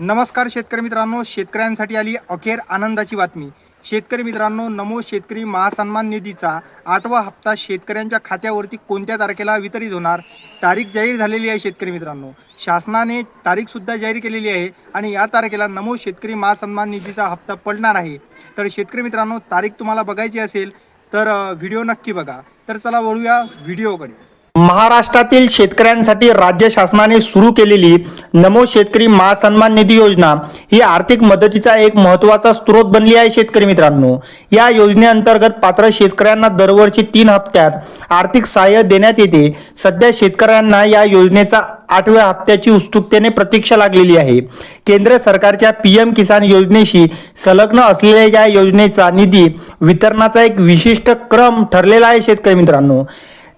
नमस्कार शेतकरी मित्रांनो शेतकऱ्यांसाठी आली अखेर आनंदाची बातमी. शेतकरी मित्रांनो नमो शेतकरी महासन्मान निधीचा आठवा हप्ता शेतकऱ्यांच्या खात्यावरती कोणत्या तारखेला वितरित होणार तारीख जाहीर झालेली आहे शेतकरी मित्रांनो. शासनाने तारीखसुद्धा जाहीर केलेली आहे आणि या तारखेला नमो शेतकरी महासन्मान निधीचा हप्ता पडणार आहे. तर शेतकरी मित्रांनो तारीख तुम्हाला बघायची असेल तर व्हिडिओ नक्की बघा. तर चला वळूया व्हिडिओकडे. महाराष्ट्रातील शेतकऱ्यांसाठी राज्य शासनाने सुरू केलेली नमो शेतकरी महासन्मान निधी योजना ही आर्थिक मदतीचा एक महत्त्वाचा स्रोत बनली आहे शेतकरी मित्रांनो. या योजनेअंतर्गत पात्र शेतकऱ्यांना दरवर्षी तीन हप्त्यात आर्थिक सहाय्य देण्यात येते. सध्या शेतकऱ्यांना या योजनेचा आठव्या हप्त्याची उत्सुकतेने प्रतीक्षा लागलेली आहे. केंद्र सरकारच्या पी एम किसान योजनेशी संलग्न असलेल्या या योजनेचा निधी वितरणाचा एक विशिष्ट क्रम ठरलेला आहे शेतकरी मित्रांनो.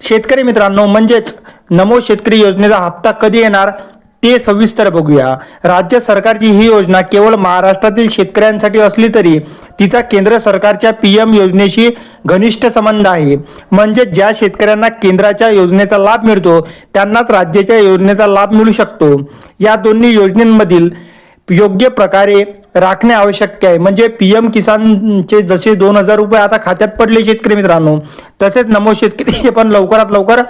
शेतकरी मित्रांनो म्हणजेच नमो शेतकरी योजनेचा हप्ता कधी येणार ते सविस्तर बघूया. राज्य सरकारची ही योजना केवळ महाराष्ट्रातील शेतकऱ्यांसाठी असली तरी तिचा केंद्र सरकारच्या पी एम योजनेशी घनिष्ठ संबंध आहे. म्हणजे ज्या शेतकऱ्यांना केंद्राच्या योजनेचा लाभ मिळतो त्यांनाच राज्याच्या योजनेचा लाभ मिळू शकतो. या दोन्ही योजनेमधील योग्य प्रकारे राखणे आवश्यक आहे. म्हणजे पी एम किसानचे जसे दोन हजार रुपये आता खात्यात पडले शेतकरी मित्रांनो तसेच नमो शेतकरी हे पण लवकरात लवकर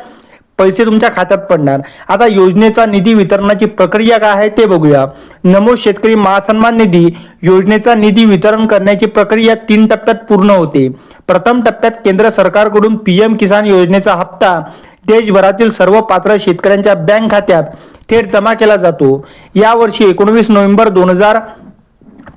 पैसे तुमच्या खात्यात पडणार. आता योजनेचा निधी वितरणाची प्रक्रिया काय आहे ते बघूया. नमो शेतकरी महासन्मान निधी योजनेचा निधी वितरण करण्याची प्रक्रिया तीन टप्प्यात पूर्ण होते. प्रथम टप्प्यात केंद्र सरकारकडून पी एम किसान योजनेचा हप्ता देशभरातील सर्व पात्र शेतकऱ्यांच्या बँक खात्यात थेट जमा केला जातो. यावर्षी एकोणवीस नोव्हेंबर दोन हजार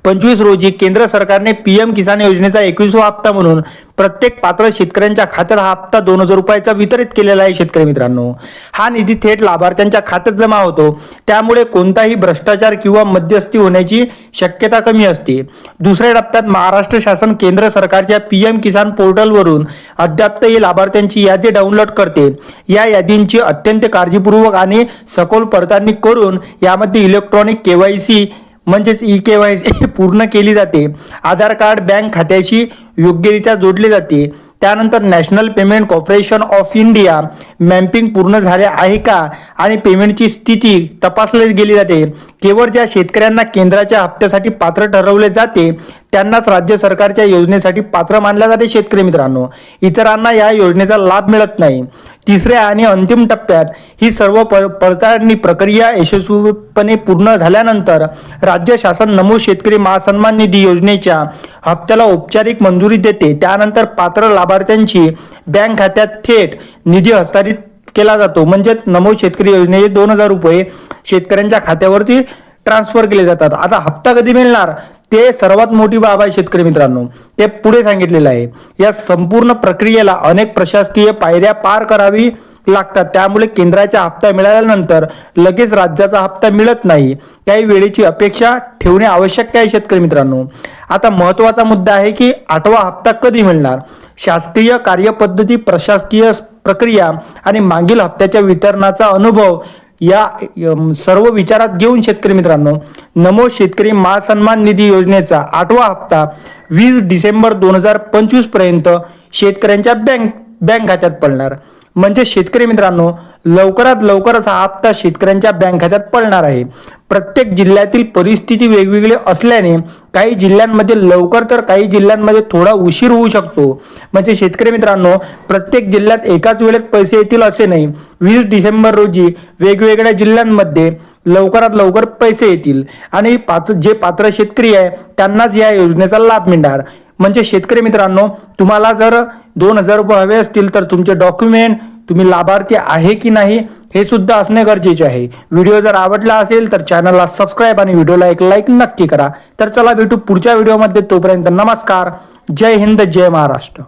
पंचवीस रोजी केंद्र सरकारने पीएम किसान योजनेचा एकवीसवा हप्ता म्हणून प्रत्येक पात्र शेतकऱ्यांच्या खात्यात हा हप्ता दोन हजार रुपयाचा वितरित केलेला आहे शेतकरी मित्रांनो. हा निधी थेट लाभार्थ्यांच्या खात्यात जमा होतो. त्यामुळे कोणताही भ्रष्टाचार किंवा मध्यस्थी होण्याची शक्यता कमी असते. दुसऱ्या टप्प्यात महाराष्ट्र शासन केंद्र सरकारच्या पीएम किसान पोर्टलवरून अद्यापही लाभार्थ्यांची यादी डाउनलोड करते. या यादींची अत्यंत काळजीपूर्वक आणि सखोल पडताळणी करून यामध्ये इलेक्ट्रॉनिक केवायसी म्हणजेच ई के वाय सी पूर्ण केली जाते. आधार कार्ड बँक खात्याशी योग्यरित्या जोडले जाते. त्यानंतर national payment corporation of India mapping पूर्ण झाले आहे का? आणि पेमेंटची स्थिती तपासली गेली जाते. केवळ ज्या शेतकऱ्यांना केंद्राच्या हप्त्यासाठी पात्र ठरवले जाते त्यांनाच राज्य सरकारच्या योजनेसाठी पात्र मानल्या जाते शेतकरी मित्रांनो. इतरांना या योजनेचा लाभ मिळत नाही. तिसऱ्या आणि अंतिम टप्प्यात ही सर्व प- पडताळणी प्रक्रिया यशस्वीपणे पूर्ण झाल्यानंतर राज्य शासन नमो शेतकरी महासन्मान निधी योजनेच्या हप्त्याला औपचारिक मंजुरी देते. त्यानंतर पात्र लाभार्थ्यांची बँक खात्यात थेट निधी हस्तांतरित केला जातो. म्हणजेच नमो शेतकरी योजनेचे दोन हजार रुपये शेतकऱ्यांच्या खात्यावरती ट्रान्सफर केले जातात. आता हप्ता कधी मिळणार? ते सर्वात मोठी बाब आहे शेतकरी मित्रांनो. ते पुढे सांगितलेलं आहे. या संपूर्ण प्रक्रियेला अनेक प्रशासकीय पायऱ्या पार करावी लागतात. त्यामुळे केंद्राचा हप्ता मिळाल्यानंतर लगेच राज्याचा हप्ता मिळत नाही. काही वेळेची अपेक्षा ठेवणे आवश्यक आहे शेतकरी मित्रांनो. आता महत्त्वाचा मुद्दा आहे की आठवा हप्ता कधी मिळणार? शासकीय कार्यपद्धती प्रशासकीय प्रक्रिया आणि मागील हप्त्याच्या वितरणाचा अनुभव या सर्व विचारात घेऊन शेतकरी मित्रांनो नमो शेतकरी महासन्मान निधी योजनेचा आठवा हप्ता वीस डिसेंबर दोन हजार पंचवीसपर्यंत शेतकऱ्यांच्या बँक बँक खात्यात पडणार. म्हणजे शेतकरी मित्रांनो लवकरात लवकरच हा हप्ता शेतकऱ्यांच्या बँक खात्यात पडणार आहे. प्रत्येक जिल्ह्यातील परिस्थिती वेगवेगळी असल्याने काही जिल्ह्यांमध्ये लवकर तर काही जिल्ह्यांमध्ये थोडा उशीर होऊ शकतो. म्हणजे शेतकरी मित्रांनो प्रत्येक जिल्ह्यात एकाच वेळेत पैसे येतील असे नाही. वीस डिसेंबर रोजी वेगवेगळ्या जिल्ह्यांमध्ये लवकरात लवकर पैसे येतील. आणि पात्र जे पात्र शेतकरी आहे त्यांनाच या योजनेचा लाभ मिळणार. म्हणजे शेतकरी मित्रांनो तुम्हाला जर दोन हजार रुपये हवे असतील तर तुमचे डॉक्युमेंट तुम्ही लाभार्थी आहे की नाही हे सुद्धा असणे गरजेचे आहे. व्हिडिओ जर आवडला असेल तर चॅनलला सबस्क्राईब आणि व्हिडिओला एक लाईक नक्की करा. तर चला भेटू पुढच्या व्हिडिओमध्ये तोपर्यंत नमस्कार. जय हिंद जय महाराष्ट्र.